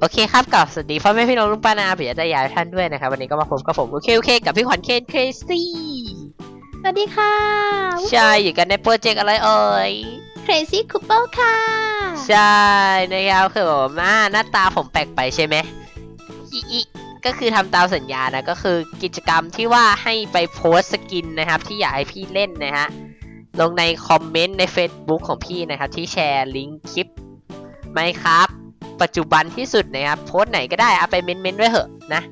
โอเคครับกับสวัสดีพ่อแม่พี่น้องลุงป้านาพี่อาจารย์ยายท่านด้วยนะครับ วันนี้ก็มาพบกับผมโอเคโอเค กับพี่ขวัญเคนเคซี่ สวัสดีค่ะ ใช่อยู่กันในโปรเจกต์อะไรเอ่ย Crazy Couple ค่ะ ใช่นะครับคือผมอ่าหน้าตาผมแปลกไปใช่ไหมอีอีก็คือทำตามสัญญานะก็คือกิจกรรมที่ว่าให้ไปโพสต์สกินนะครับ ที่อยากให้พี่เล่นนะฮะลงในคอมเมนต์ใน Facebook ของพี่นะครับ ที่แชร์ลิงก์คลิปไหมครับ ปัจจุบันที่สุดนะครับ โพสต์ไหนก็ได้เอาไปเม้นๆด้วยเหอะนะ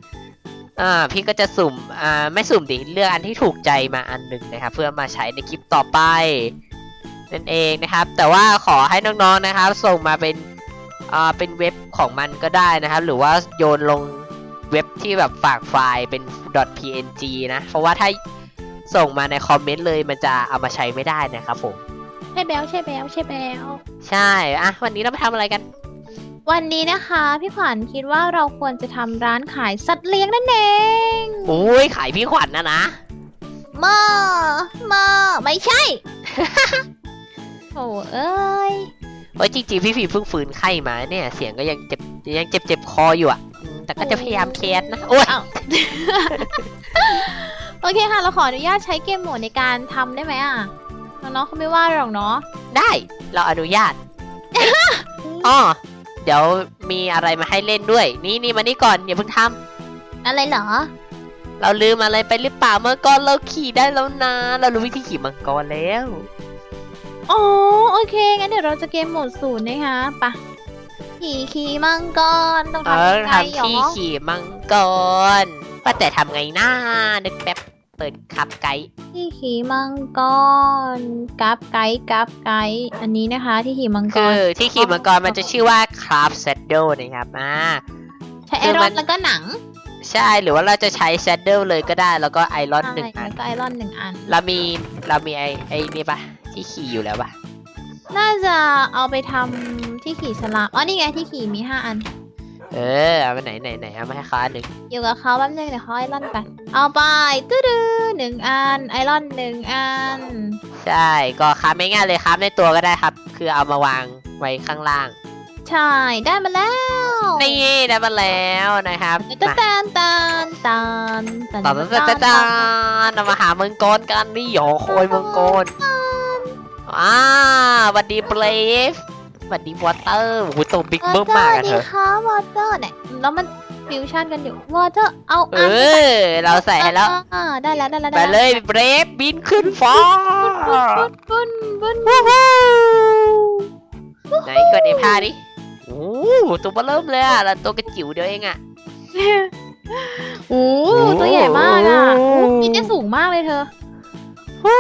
อ่าพี่ก็จะสุ่มอ่าไม่สุ่มดิเลือกอันที่ถูกใจมาอันหนึ่งนะครับ เพื่อมาใช้ในคลิปต่อไปนั่นเองนะครับ.แต่ว่าขอให้น้องๆนะครับ ส่งมาเป็นอ่าเป็นเว็บของมันก็ได้นะครับ หรือว่าโยนลงเว็บที่แบบฝากไฟล์เป็น .png นะ เพราะว่าถ้าส่งมาในคอมเมนต์เลยมันจะเอามาใช้ไม่ได้นะครับผม ใช่แบลใช่แบลใช่แบลใช่อะวันนี้เราไปทำอะไรกัน วันนี้นะคะ พี่ขวัญคิดว่าเราควรจะทำร้านขายสัตว์เลี้ยงนั่นเองอุ้ยขายพี่ขวัญนะนะมอมอไม่ใช่ โอ้เอ้ยเฮ้ยจริงๆพี่ผีเพิ่งฝืนไข้มาเนี่ย เสียงก็ยังเจ็บยังเจ็บเจ็บคออยู่อะอืมแต่ก็จะพยายามแคสนะโอ้ยอ้าวโอเคค่ะ เราขออนุญาตใช้เกมโหมดในการทำได้ไหมอะน้องๆเขาไม่ว่าหรอกเนาะได้เราอนุญาตอ๋อ เดี๋ยวมีอะไรมาให้เล่นด้วย นี่นี่มานี่ก่อนอย่าเพิ่งทำอะไรเหรอเราลืมอะไรไปหรือเปล่าเมื่อก่อนเราขี่ได้แล้วนะ เรารู้วิธีขี่มังกรแล้ว อ๋อโอเค งั้นเดี๋ยวเราจะเกมโหมดศูนย์นะคะไปะขี่ขี่มังกรต้องเอทำอยังไงหรทำที่อขี่มังกรว่าแต่ทำไงหน้านึกแป๊บ เปิดขับไกด์ที่ขี่มังกรกับไกด์กับไกด์อันนี้นะคะ ที่ขี่มังกคืรอที่ขี่มังกรมันจะชื่อว่า Craft Saddle นะครับอ่า ใช้คืไออรมัอน นแล้วก็หนังใช่หรือว่าเราจะใช้ Saddle เลยก็ได้แล้วก็ไอรอนหนึ่งใช่อัน แล้วก็ไอรอนหนึ่งอัน เรามีเรามีไอไอนี่ปะที่ขี่อยู่แล้วปะน่าจะเอาไปทำที่ขี่สลามอ๋อนี่ไงที่ขี่มีห้าอัน เออเอามาไหนไหนไหนเอามาให้ค้าหนึ่งอยู่กับเขาแป๊บนึงเดี๋ยวเขาไอรอนกันเอาไปตื้อดื้อหนึ่งอันไอรอนหนึ่งอันใช่ ก็ค้าไม่ง่ายเลยครับในตัวก็ได้ครับ คือเอามาวางไว้ข้างล่าง ใช่ได้มาแล้วนี่ได้มาแล้วนะครับตะมาตานตานตานตานต่อต่อต่อต่อต่อเรามาหามังกรกันนี่หยอคอยมังกรอ่าสวัสดีเบรฟ สวัสดีวอเตอร์โอ้โหตัวบิ๊กเบิ้มมากอะเธดีอค่ะวอเตอร์เนี่ยแล้วมันฟิวชั่นกันอยู่วอเตอร์เอาเออันอเราใส่ให้แล้วอ่าได้แล้วได้แล้วไปได้เลยเบรฟบินขึ้นฟ้าบุนบุนวู้ฮู้ไหนกดไอ้ผ้าดิโอ้โหตัวเบอเริ่มเลยอะแล้วตัวกระจิ๋วเดียวเองอะโอ้ตัวใหญ่มากอะโอ้นี่เนี่ยสูงมากเลยเธอเรา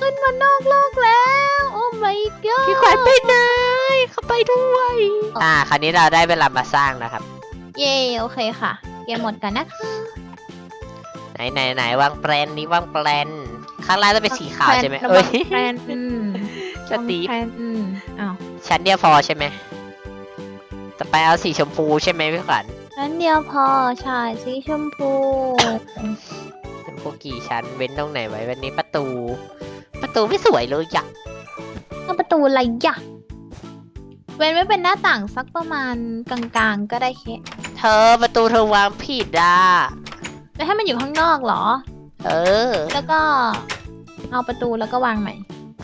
ขึ้นมานอกโลกแล้ว โอ้ my god พี่ขวัญไปไหนเข้าไปด้วย อ่า คราวนี้เราได้เวลามาสร้างแล้วครับ เย่โอเคค่ะ เกมหมดกันนะคะ ไหนไหนไหนวางแปลนนี้วางแปลน ข้างล่างจะเป็นสีขาวใช่ไหมเอ้ยแพนอืมสตีฟแพนอืมอ้าวชั้นเดียวพอใช่ไหมต่อไปเอาสีชมพูใช่ไหมพี่ขวัญนั้นเดียวพอใช่สีชมพู ชมพูกี่ชั้นเว้นตรงไหนไว้วันนี้ประตู ประตูไม่สวยเลยอะเอาประตูอะไรยะเว้นไว้เป็นหน้าต่างสักประมาณกลางๆ ก็ได้แค่เธอประตูเธอวางผิดอะแล้วให้มันอยู่ข้างนอกเหรอ เออ แล้วก็เอาประตูแล้วก็วางใหม่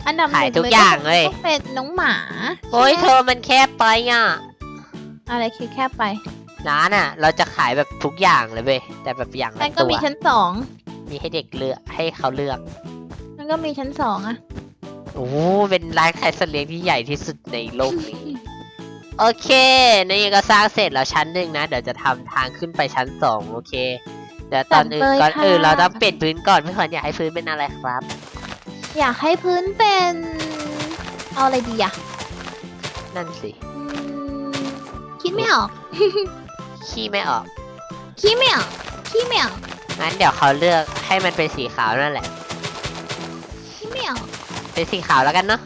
อันดับหขายนึ่งทุกอย่างเลย ต้องเป็นน้องหมาโอ้ยใช่ไหมเธอมันแคบไปอะอะไรคือแค่ไปร้านอะ เราจะขายแบบทุกอย่างเลยเว้ยแต่แบบอย่างนั่ละนก็ตัวมีชั้นสอง มีให้เด็กเลือกให้เขาเลือกนั่นก็มีชั้นสองอะโอ้โหเป็นร้านขายสัตว์เลี้ยงที่ใหญ่ที่สุดในโลกนี้ โอเค นี่ก็สร้างเสร็จแล้วชั้นหนึ่งนะ เดี๋ยวจะทำทางขึ้นไปชั้นสองโอเค เดี๋ยวตอนอื่นก่อนอื่นเราต้องเปลี่ยนพื้นก่อนพี่ขวัญอยากให้พื้นเป็นอะไรครับ อยากให้พื้นเป็น เอาอะไรดีอะนั่นสิ อืมคิดไม่ออก ขี้ไม่ออก คิดไม่ออกคิดไม่ออก งั้นเดี๋ยวเขาเลือกให้มันเป็นสีขาวนั่นแหละคิดไม่ออกเป็นสีขาวแล้วกันเนาะ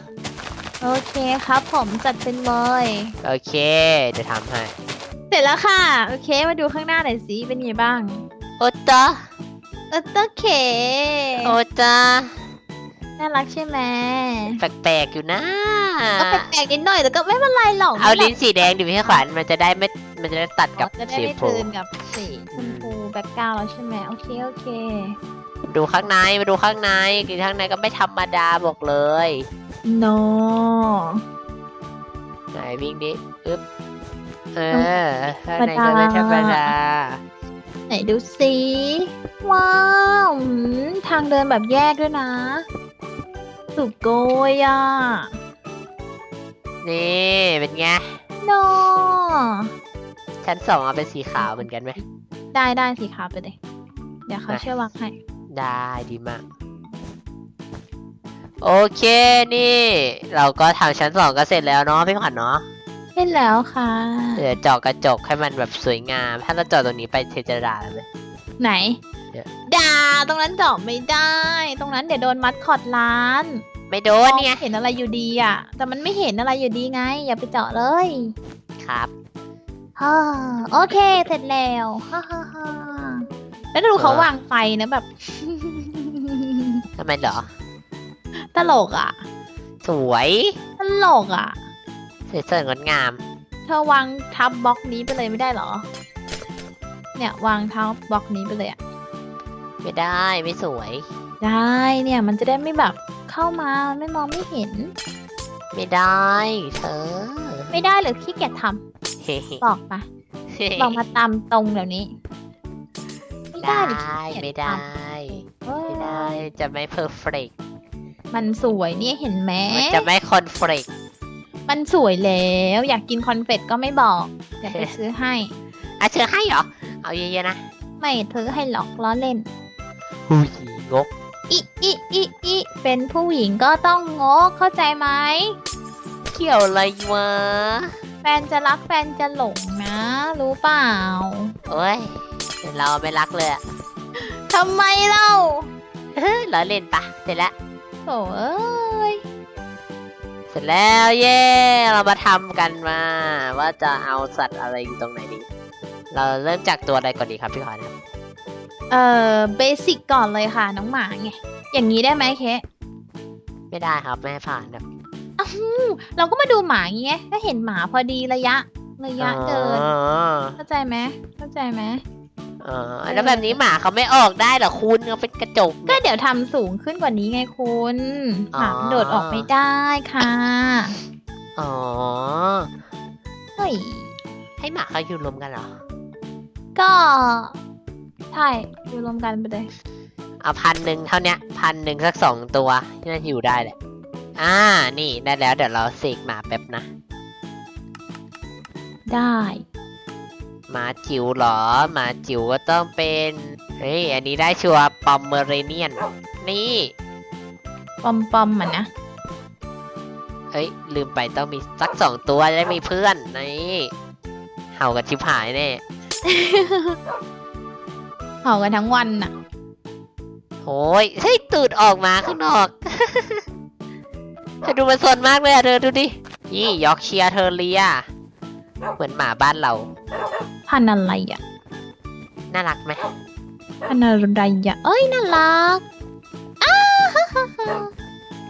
โอเคครับผมจัดเป็นเลยโอเค เดี๋ยวทำให้เสร็จแล้วค่ะ โอเค มาดูข้างหน้าหน่อยสิเป็นไงบ้าง โอจ้าเออโอเคโอจ้าน่ารักใช่ไหมแปลกๆอยู่นะ ก็แปลกๆนิดหน่อยแต่ก็ไม่เป็นไรหรอกเอาลิ้นสีแดงดิพี่ขวัญมันจะได้ไม่ มันจะได้ตัดกับจะได้สีไม่ฟูคืนกับสีชมพูแบ็กกราวด์แล้วใช่ไหมโอเคโอเค ดูข้างในมาดูข้างในคือข้างในก็ไม่ธรรมดาบอกเลย no ไหนวิ่งดิอึ๊บเออข้างในก็ไม่ธรรมดาไหนดูสิว้าวอืมทางเดินแบบแยกด้วยนะ สุดโกยอะ นี่เป็นไง no ชั้นสองเอาเป็นสีขาวเหมือนกันไหม ได้ได้สีขาวไปเลย เดี๋ยวเขาอะช่วยวางให้ ได้ดีมาก โอเคนี่ เราก็ทำชั้นสองก็เสร็จแล้วเนาะพี่ขวัญเนาะเล่นแล้วค่ะเหลือเจาะกระจกให้มันแบบสวยงาม ถ้าเราเจาะตรงนี้ไปเทจะด่าเลยไหนเดี๋ยวด่าตรงนั้นเจาะไม่ได้ ตรงนั้นเดี๋ยวโดนมัดคอดร้านไม่โดนเนี่ยมองเห็นอะไรอยู่ดีอะ แต่มันไม่เห็นอะไรอยู่ดีไง อย่าไปเจาะเลย ครับ ฮ่าโอเค เสร็จแล้วฮ่าฮ่าฮ่าแล้วดูเขาเออวางไฟนะแบบ ทำไมเหรอ ตลกอะ สวยตลกอะ สวยสดงดงาม เธอวางทับบล็อกนี้ไปเลยไม่ได้เหรอ เนี่ยวางทับบล็อกนี้ไปเลยอะ ไม่ได้ไม่สวย ได้เนี่ยมันจะได้ไม่แบบเข้ามาไม่มองไม่เห็น ไม่ได้เธอ ไม่ได้หรือขี้เกียจทเฮ้ำ บอกมาบอกมาตามตรงเดี๋ยวนี้ ไม่ได้ได้หรือขี้เกียจไม่ได้ทำเอ้ยไม่ได้ จะไม่เพอร์เฟกมันสวยเนี่ยเห็นไหมมันจะไม่คอนเฟลกมันสวยแล้ว อยากกินคอนเฟตก็ไม่บอกเดี๋ยวไปซื้อให้อะเธอให้เหรอ เอาเยอะๆนะ ไม่ซื้อให้หรอกล้อเล่นหุยงกอิอิอิอิเป็นผู้หญิงก็ต้องงกเข้าใจไหม เกี่ยวอะไรวะ แฟนจะรักแฟนจะหลงนะ รู้เปล่า โอ้ยเดี๋ยวเราไม่รักเลยอะทำไมเล่าเฮ้ยเราเล่นปะเสร็จแล้วโถเอ้ยเสร็จแล้วเย้เรามาทำกันมา ว่าจะเอาสัตว์อะไรอยู่ตรงไหนดี เราเริ่มจากตัวอะไรก่อนดีครับพี่ขวัญครับเอ่อเบสิกก่อนเลยค่ะน้องหมาไงอย่างนี้ได้ไหมเค ไม่ได้ครับไม่ให้ผ่านครับ เราก็มาดูหมาอย่างเงี้ยถ้าเห็นหมาพอดีระยะ ระยะเดิน อ๋อเข้าใจไหมเข้าใจไหม อ๋อแล้วแบบนี้หมาเขาไม่ออกได้เหรอคุณเขาเป็นกระจกก็เนี่ย เดี๋ยวทำสูงขึ้นกว่านี้ไงคุณหอ๋อมามันโดดออกไม่ได้ค่ะอ๋อ เฮ้ยให้หมาเขาอยู่รวมกันเหรอ ก็ใช่อยู่รวมกันไปเลย เอาพันหนึ่งเท่าเนี้ยพันหนึ่งสักสองตัวน่าจะอยู่ได้แหละ อ่า นี่ได้แล้วเดี๋ยวเราเสกหมาแป๊บนะ ได้ หมาจิ๋วเหรอ หมาจิ๋วก็ต้องเป็น เฮ้ย อันนี้ได้ชัวร์ปอมเมอเรเนียน นี่ ปอมปอมๆมันนะเฮ้ย ลืมไปต้องมีสักสองตัวจะได้มีเพื่อนนี่เห่ากันชิบหายแน่เห่ากันทั้งวันน่ะ โอ้ยเฮ้ยตูดออกมาข้างนอก เธอดูมันสนมากเลยอะเธอดูดิ นี่ยอร์กเชียร์เทอร์เรียเหมือนหมาบ้านเรา พันธุ์อะไรอะ น่ารักไหมพันธุ์อะไรอะ เอ้ยน่ารักอ้าฮ่าฮ่าฮ่า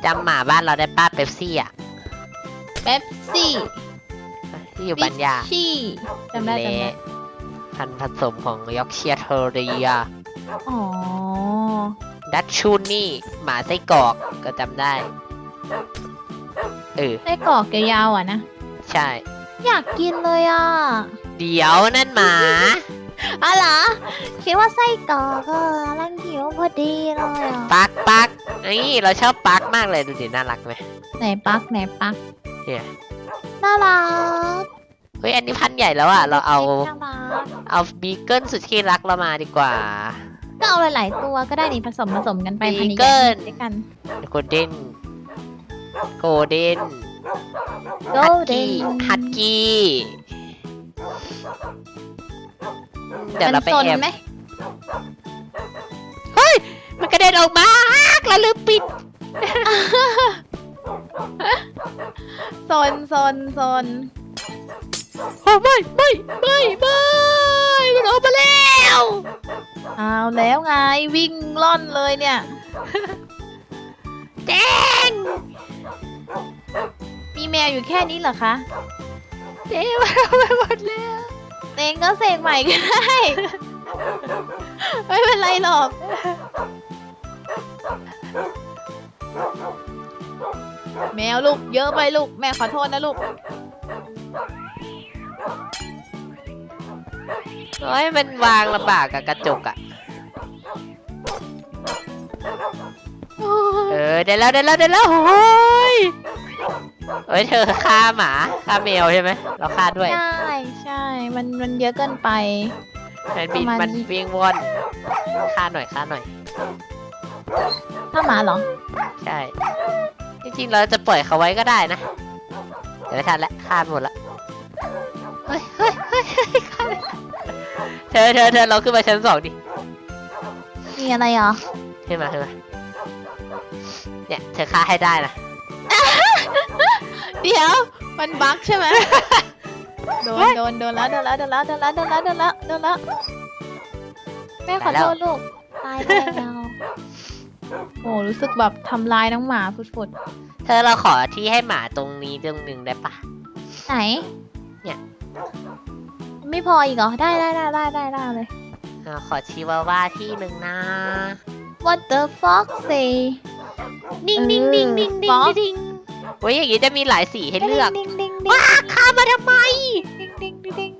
จำหมาบ้านเราได้ป้าเป๊ปซี่อะเป๊ปซี่ที่อยู่บัญญาชี่จำได้จำได้เละพันธุ์ผสมของยอร์กเชียร์เทอร์เรียอ๋อ ดัชชูนี่ หมาไส้กรอกก็จำได้ เออ ไส้กรอกยาวๆอะนะ ใช่ อยากกินเลยอะเดี๋ยวนั่นหมา อ๋อเหรอ คิดว่าไส้กรอกอะรังหิวพอดีเลยอะปักปักนี่เราชอบปักมากเลยดูดิน่ารักไหม ไหนปักไหนปักเนี่ย น่ารักเฮ้ยอันนี้พันธุ์ใหญ่แล้วอะ เราเอา น่ารักเอาบีเกิลสุดที่รักเรามาดีกว่า ก็เอาหลายๆตัวก็ได้นี่ผสมผสมกันไปบีพันธุ์ใหเกิญ่ลๆด้วยกัน โกลเด้น โกลเด้นโกฮัลตเด้กี้นฮัตกี้เดี๋ยวเราไปมันซนแอบไหมมันกระเด็นออกมาอ้ากเราลืมปิดซนซนซนโอ้ไม่ไม่ไม่ไม่มันออกมาแล้วเอาแล้วไงวิ่งล่อนเลยเนี่ย แจ้ง มีแมวอยู่แค่นี้เหรอคะเจ๊มันออกไปหมดแล้วเองก็เสกใหม่ก็ได้ ไม่เป็นไรหรอก แมวลูกเยอะไปลูก แม่ขอโทษนะลูกโอ้ยมันวางลำบากกับกระจกอะเออเดี๋ยวแล้วเดี๋ยวแล้วเดี๋ยวแล้วโอ้ย เอ้ยเธอฆ่าหมาฆ่าแมวใช่ไหมเราฆ่าด้วยใช่ใช่ มันมันเยอะเกินไป มันบินประมาณ มันวิ่งว่อนฆ่าหน่อยฆ่าหน่อย ถ้าหมาเหรอ ใช่ จริงๆ เราจะปล่อยเขาไว้ก็ได้นะ เดี๋ยวไม่ทันละฆ่าหมดละเฮ้ยเฮ้ยเฮ้ยเฮ้ยฆ่าไม่ทันเธอเธอเธอเราขึ้นมาชั้นสองดิมีอะไรเหรอ ขึ้นมาขึ้นมาเนี่ยเธอฆ่าให้ได้นะ เดี๋ยว มันบั๊กใช่ไหมโดนโดนโดนแล้วโดนแล้วโดนแล้วโดนแล้วโดนแล้วโดนแล้วโดนแล้วแม่ขอโทษลูกตายแล้วโอ้รู้สึกแบบทำลายน้องหมาฟุดเธอเราขอที่ให้หมาตรงนี้ตรงหนึ่งได้ปะ ๆไหนเนี่ย ไม่พออีกเหรอ ได้ได้ได้ได้ได้ได้เลย อ่าขอชิวาว่าที่หนึ่งนะ What the fuck say นิ่งนิ่งนิ่งนิ่งนิ่ง Fox นิ่ง โอ้ยอย่างงี้จะมีหลายสีให้เลือกดิ้งดิ้งดิ้งว้าข้ามมาทำไมดิ้งดิ้งดิ้งดิ้ง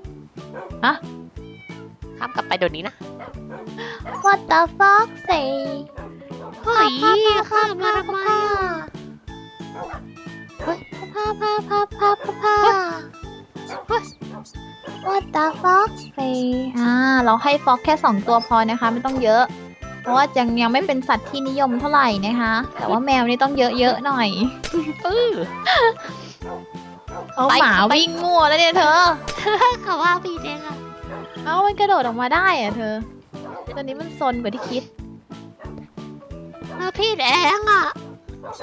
ข้ามกลับไปเดี๋ยวนี้นะ What the fuck say เฮ้ยข้ามมาทำไมอะพาพาพาพาพาพา What the fuck say อ่า เราให้ฟ็อกแค่สองตัวพอนะคะ ไม่ต้องเยอะ เพราะว่ายังยังไม่เป็นสัตว์ที่นิยมเท่าไหร่นะคะ แต่ว่าแมวนี่ต้องเยอะๆหน่อยเออเอาไปหมาไปวิ่งมั่วแล้วเนี่ยเธอ เขาว่าพี่เองอะเอามันกระโดดออกมาได้อะเธอ ตอนนี้มันซนกว่าที่คิดพี่แดงอะ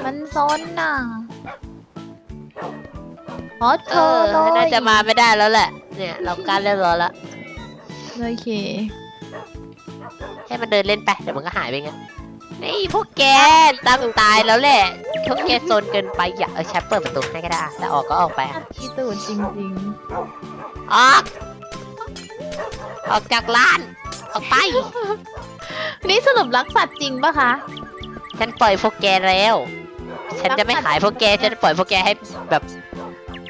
มันซนน่ะเพราะเธเอออเลยน่าจะมาไม่ได้แล้วแหละ เนี่ย เราการเล่นรอละโอเค ให้มันเดินเล่นไปเดี๋ยวมันก็หายไปงั้นนี่พวกแกตั้งตายแล้วแหละพวกแกโซนเกินไปอย่าเออแชปเปิดประตูให้ก็ได้อะแล้วออกก็ออกไปอะที่ตูดจริงออกออกจากร้านออกไป ๆ นี่สรุปรักสัตว์จริงปะคะ ฉันปล่อยพวกแกแล้ว ฉันจะไม่ขายพวกแก ฉันจะปล่อยพวกแกให้แบบ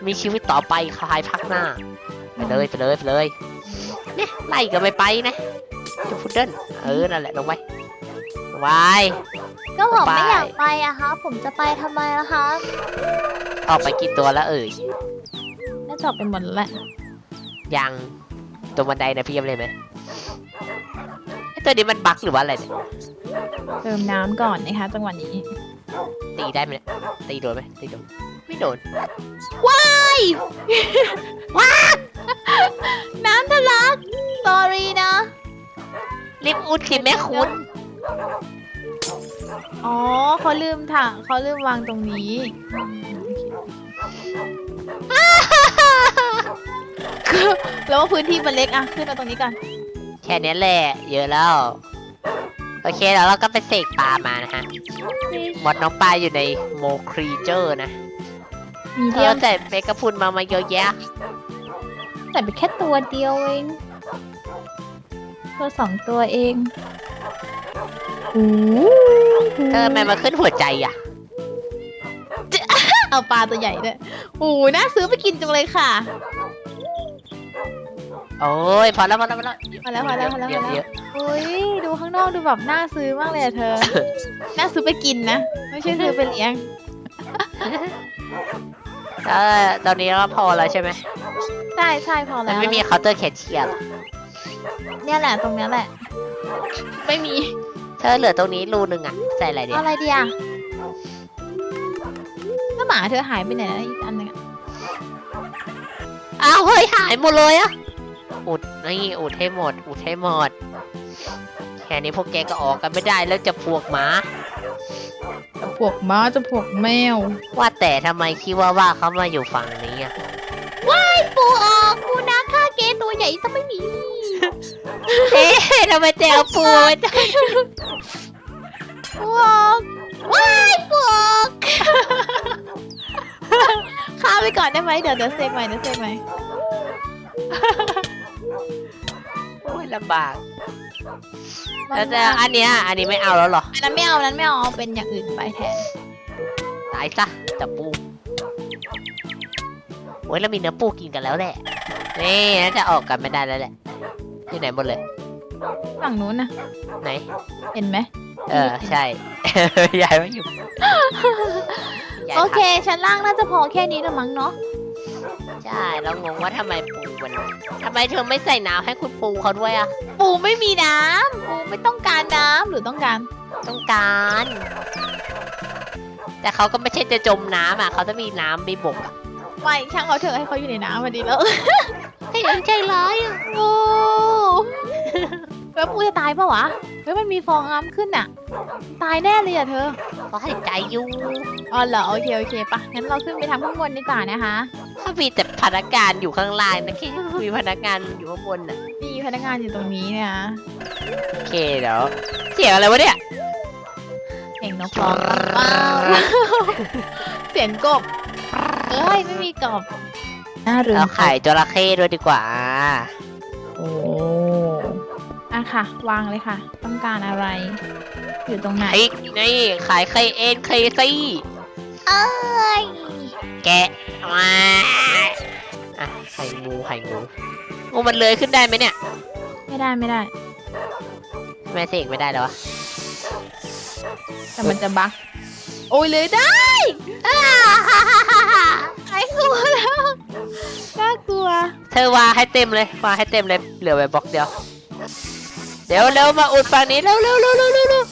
มีชีวิตต่อไปภายภาคหน้า ไปเลยไปเลยไปเลย เนี่ยไล่ก็ไม่ไปนะ จะพุดเดิ้ลเออ นั่นแหละลงไปลงไป ก็ผมไปไม่อยากไปอะคะผมจะไปทำไมล่ะคะออกไปกี่ตัวแล้วเอ่ย น่าจะออกไปหมดแล้วแหละยังตรงบันไดนะพี่ยังเลยไหมไอ้ตัวนี้มันบั๊กหรือว่าอะไรเนี่ยเติมน้ำก่อนนะคะจังหวะนี้ ตีได้ไหมเนี่ยตีโดนไหมตีโดนไม่โดนน้ำทะลัก sorry นะ รีบอุดคลิปแม่คุณอ๋อเขาลืมถังเขาลืมวางตรงนี้อืมโอเคแล้วว่าพื้นที่มันเล็กอะขึ้นมาตรงนี้ก่อนแค่นี้แหละเยอะแล้ว โอเคแล้วเราก็ไปเสกปลามานะฮะมดน้องปลาอยู่ในโมครีเจอร์นะมีเธเดียอวแต่เมกะพุนมามาเยอะแยะ แต่เป็นแค่ตัวเดียวเอง ตัวสองตัวเองโอ้โหเธอทำไมมาขึ้นหัวใจอะ เอาปลาตัวใหญ่ด้วยโอ้โหน่าซื้อไปกินจังเลยค่ะ โอ้ยพอแล้วพอแล้วพอแล้วพอแล้วพอแล้วพอแล้วเยอะพอแล้วเยอะอุ้ยดูข้างนอกดูแบบน่าซื้อมากเลยอะเธอ น่าซื้อไปกินนะ ไม่ใช่ซื้อไปเลี้ยงเออตอนนี้เราพอแล้วใช่ไหมใช่ใช่พอมัแล้นวไม่มีเคาน์เตอร์แคชเชียร์หรอ เนี่ยแหละตรงเนี้ยแหละ ไม่มี เธอเหลือตรงนี้รูหนึ่งอะ ใส่อะไรดีเอาอะไรดีอะถ้าหมาเธอหายไปไหนแล้วอีกอันหนึงอะอ้าวเฮ้ยหายหมดเลยอะ อุดนี่อุดให้หมด อุดให้หมด แค่นี้พวกแกก็ออกกันไม่ได้แล้วจะพวกหมาพวกม้าเจะพวกแมว ว่าแต่ทำไมคิดว่าว่าเขามาอยู่ฝั่งนี้อะ ปูออกปูนาค่าเกตัวใหญ่ถ้าไม่มี เอ๊ะทำไมเจเอาปูมาจ้ะปูออกว้ายปูออกข้ามไปก่อนได้ไหมเดี๋ยวเดี๋ยวเซฟใหม่เดี๋ยวเซฟใหม่โอ้ยลำบากแล้วแต่อันเนี้ยอันนี้ไม่เอาแล้วเหรออันนั้นไม่เอาอันนั้นไม่เอาเอาเป็นอย่างอื่นไปแทน ตายซะจับปูโอ้ยเรามีเนื้อปูกินกันแล้วแหละนี่น่าจะออกกันไม่ได้แล้วแหละ อยู่ไหนหมดเลย ฝั่งนู้นนะไหน เห็นไหมเออ ใช่ ยายไม่อยู่ยายโอพักเคชั้นล่างน่าจะพอแค่นี้ละมั้งเนาะใช่เรางงว่าทำไมปูมันทำไมเธอไม่ใส่น้ำให้คุณปูเขาด้วยอะ ปูไม่มีน้ำปูไม่ต้องการน้ำหรือต้องการ ต้องการ แต่เขาก็ไม่ใช่จะจมน้ำอะ เขาจะมีน้ำมีบกอะ ไม่ช่างเขาเถอะให้เขาอยู่ในน้ำมาดีแล้ว ให้ยังใจร้ายอะโอ้แล้วปูจะตายปะวะ เฮ้ยมันมีฟองน้ำขึ้นอะตายแน่เลยอะเธอเขาให้ใจอยู่อ๋อเหรอโอเคโอเคปะงั้นเราขึ้นไปทำข้างบนดีกว่านะคะถ้ามีแต่พนักงานอยู่ข้างล่างนะแค่มีพนักงานอยู่ข้างบนอะมีพนักงานอยู่ตรงนี้เนี่ยนะโอเคเดี๋ยวเสียงอะไรวะเนี่ยเสียงนกร้องเปล่าเสียงกบเอ้ยไม่มีกบ น่าลืมเราขายจระเข้ด้วยดีกว่า โอ้อะค่ะ วางเลยค่ะ ต้องการอะไร อยู่ตรงไหนไอ้นี่ขายไข่เอ็นไข่ซี่เอ้ยแกะมาอะไข่งูไข่งูงูมันเลื้อยขึ้นได้ไหมเนี่ย ไม่ได้ไม่ได้ทำไมเสกไม่ได้แล้ววะแต่มันจะบักโอ้ยเลยได้ไอ้กลัวแล้ว น่ากลัว เธอวางให้เต็มเลยวางให้เต็มเลย เหลือไว้บล็อกเดียว เดี๋ยวเร็วมาอุดฝั่งนี้เร็วเร็วเร็วเร็วเร็วเร็ว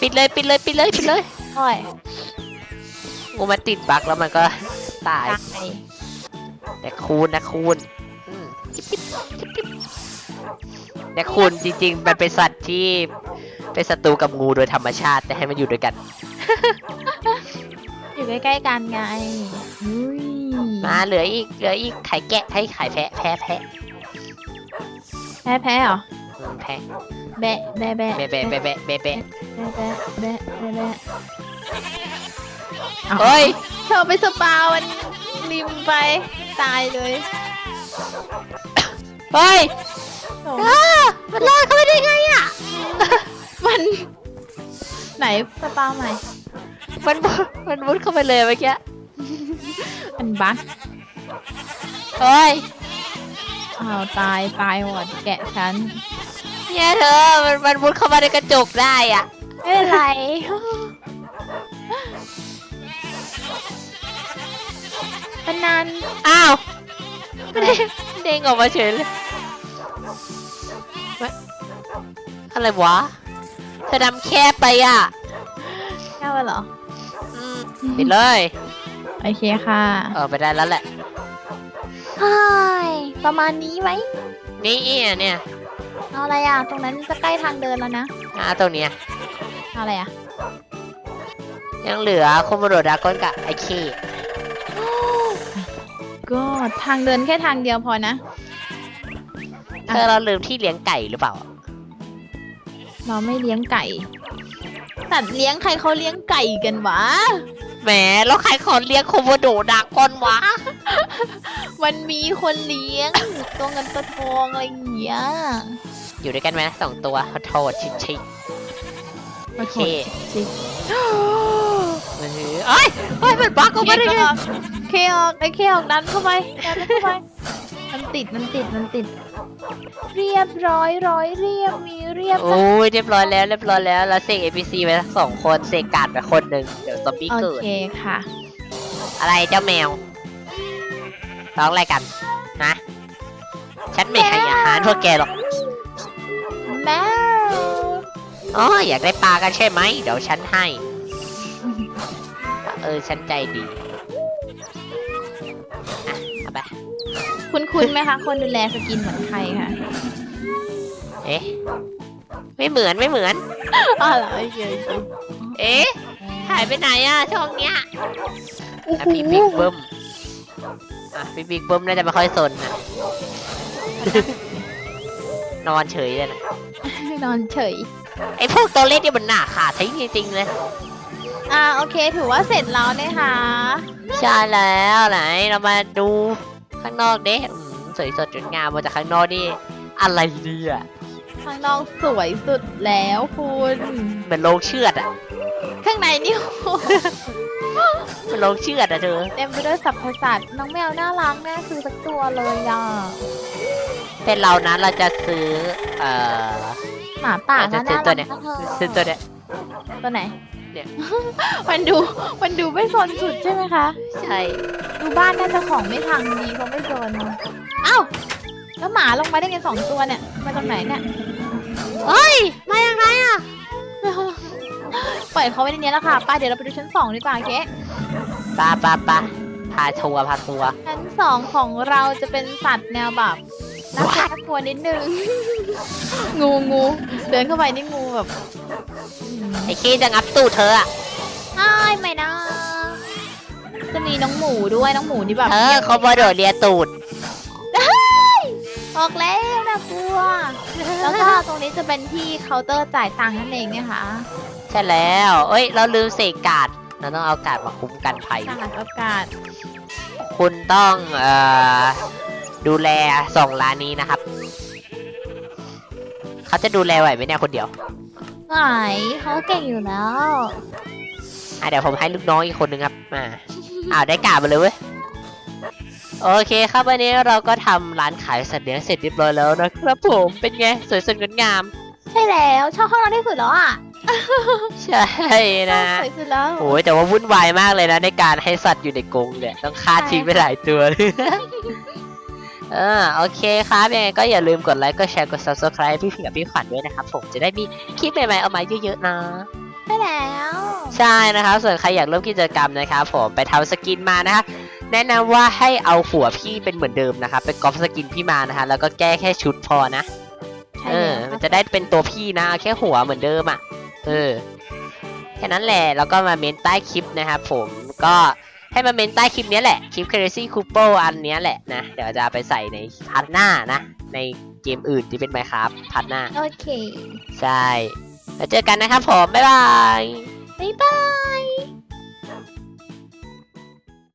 ปิดเลยปิดเลยปิดเลยปิดเลยโอ้ยงูมันติดบั๊กแล้วมันก็ตาย ตายแต่คูณนะคูณอืมจิ๊บจิ๊บจิ๊บจิ๊บแต่คูณจริง ๆ มันเป็นสัตว์ที่เป็นศัตรูกับงูโดยธรรมชาติแต่ให้มันอยู่ด้วยกัน อยู่ใกล้ๆกันไงอุ้ย มาเหลืออีกเหลืออีกไข่แกะให้ไข่แพะแพะแพะแพ้แพ้เหรอ อืมแพะแบะแบะแบะแบะแบะแบะแบะแบะแบะแบะแบะแบะแบะเฮ้ยเธอไปสปามันริมไป ตายเลยเฮ้ยโอ้อ้ามันลอยเข้าไปได้ไงอะ มัน ไหนสปาใหม่ มันมุดมันมุดเข้าไปเลยเมื่อกี้ มันบั๊กเฮ้ยอ้าวตายตายหมดแกะฉันเนี่ยเธอ มันมันมุดเข้ามาในกระจกได้อะไม่เป็นไรมันนานอ้าวไม่ได้เด้งออกมาเฉยเลยวะอะไรวะ เธอดำแคบไปอะแค่เหรอ อืมปิดเลย โอเคค่ะ เออไปได้แล้วแหละ ใช่ประมาณนี้ไหมนี่อะเนี่ยเอาอะไรอะ ตรงนั้นจะใกล้ทางเดินแล้วนะอ่าตรงเนี้ยเอาอะไรอะยังเหลือโคโมโดดากอนกับไอเคก็ทางเดินแค่ทางเดียวพอนะ เธอเราลืมที่เลี้ยงไก่หรือเปล่า เราไม่เลี้ยงไก่สัตว์เลี้ยงใครเขาเลี้ยงไก่กันวะ แหมแล้วใครขอเลี้ยงโคโมโดดากอนวะ มันมีคนเลี้ยง ตัวเงินตัวทองอะไรอย่างเงี้ยอยู่ด้วยกันไหมสองตัวขอโทษชิชิโอเคจริงเอ้ยเอ้ยเฮ้ยมันบั๊กออกเคมาได้อไงอกเคออกไอ้เคออกดันเข้าไปดันเข้าไปมันติดมันติดมันติด เรียบร้อยร้อยเรียบมีเรียบโอ้ยเรียบร้อยแล้วเรียบร้อยแล้วแล้วเสก APC ไปทั้งสองคนเสกการ์ดไปคนหนึ่งเดี๋ยวซอมบี้โอเกิด เคค่ะ อะไรเจ้าแมว ร้องอะไรกันนะฉันไม่ให้อาหารพวกแกหรอกแมวอ๋ออยากได้ปลากันใช่ไหมเดี๋ยวฉันให้ เออฉันใจดี คุณคุณไหมคะ คนดูแลสกินเหมือนใครคะเอ๊ะ ไม่เหมือนไม่เหมือน อ๋อเหรอโอเคโอเคเอ๊ะแมหายไปไหนอะช่วงเนี้ยโอ้อะโหพี่บิ๊กเบิ้มอะพี่บิ๊กเบิ้มน่าจะไม่ค่อยสนนะนอนเฉยเลยนะนอนเฉย ไอพวกตัวเล็กนี่มันหนาขาดทิ้งจริงๆเลย อ่าโอเค ถือว่าเสร็จแล้วนะคะ ใช่แล้วไหนเรามาดู ข้างนอกเด้อืมสวยสดจนงามมาจากข้างนอกนี่อะไรเนี่ยข้างนอกสวยสุดแล้วคุณเหมือนโรงเชือดอะข้างในนี่โอ้โหเหมันโรงเชือดอะเธอเต็มไปด้วยสัพพสัตว์น้องแมวน่ารักน่าซื้อสักตัวเลยอะเป็นเรานะเราจะซื้อเอ่อหมาป่าเราก็จะซื้อน่าตัรัวกเนี้ยนะเธอซื้อตัวเนี้ยตัวไหน เนี่ย มันดูมันดูไม่สนสุดใช่ไหมคะ ใช่ ดูบ้านน่าจะของไม่พังดีเขาไม่สนเอ้าแล้วหมาลงมาได้ไงสองตัวเนี่ย มาจากไหนเนี่ยเฮ้ย มาอย่างไรอะปล่อยเขาไว้ในนี้แล้วค่ะไป้าเดี๋ยวเราไปดูชั้นสองดีกว่าเก๊ปาปาปาพาทัวร์พาทัวร์ชั้นสองของเราจะเป็นสัตว์แนวแบบ น่ากลัวน่ากลัวนิดนึง งูงู เดินเข้าไปนี่งูแบบอืมไอ้ขี้จะงับตูดเธออะใช่ไหมนะ จะมีน้องหมูด้วยน้องหมูนี่แบบเธอเขาบอโดดเลียตูดออกแล้วนะกลัว แล้วก็ตรงนี้จะเป็นที่เคาน์เตอร์จ่ายตังค์นั่นเองนะคะ ใช่แล้ว เอ้ย เราลืมเสกการ์ดเราต้องเอาการ์ดมาคุ้มกันภัยสถานอากาศ คุณต้องเอ่อ ดูแลสองร้านนี้นะครับ เขาจะดูแลไหวไหมเนี่ยคนเดียวไหนเขาเก่งอยู่แล้วอะเดี๋ยวผมให้ลูกน้องอีกคนนึงครับมาอ้าวได้การ์ดมาเลยเว้ยโอเคครับวันนี้เราก็ทำร้านขายสัตว์เลี้ยงเสร็จเรียบร้อยแล้วนะครับผมเป็นไงสวยสดงดงาม ใช่แล้วชอบห้องเราที่สุดแล้วอะใช่นะสวยสุดแล้วโอ้ยแต่ว่าวุ่นวายมากเลยนะในการให้สัตว์อยู่ในกรงเนี่ยต้องฆ่าทิ้งไปหลายตัวเลยเออโอเคครับยังไงก็อย่าลืมกดไลค์กดแชร์กด subscribe พี่พิงกับพี่ขวัญด้วยนะครับ ผมจะได้มีคลิปใหม่ๆเอามาเยอะๆนะใช่แล้ว ใช่นะครับส่วนใครอยากร่วมกิจกรรมนะครับผมไปทำสกินมานะคะแนะนำว่าให้เอาหัวพี่เป็นเหมือนเดิมนะครับไปก๊อปสกินพี่มานะคะแล้วก็แก้แค่ชุดพอนะใช่เออแล้วมันจะได้เป็นตัวพี่นะเอาแค่หัวเหมือนเดิมอะเออแค่นั้นแหละแล้วก็มาเมนใต้คลิปนะครับผมก็ ให้มาเมนใต้คลิปเนี้ยแหละ คลิป Crazy Couple อันเนี้ยแหละนะ เดี๋ยวจะเอาไปใส่ในพาร์ทหน้านะ ในเกมอื่นที่เป็น Minecraft พาร์ทหน้า โอเค ใช่ แล้วเจอกันนะครับผม บ๊ายบาย บ๊ายบาย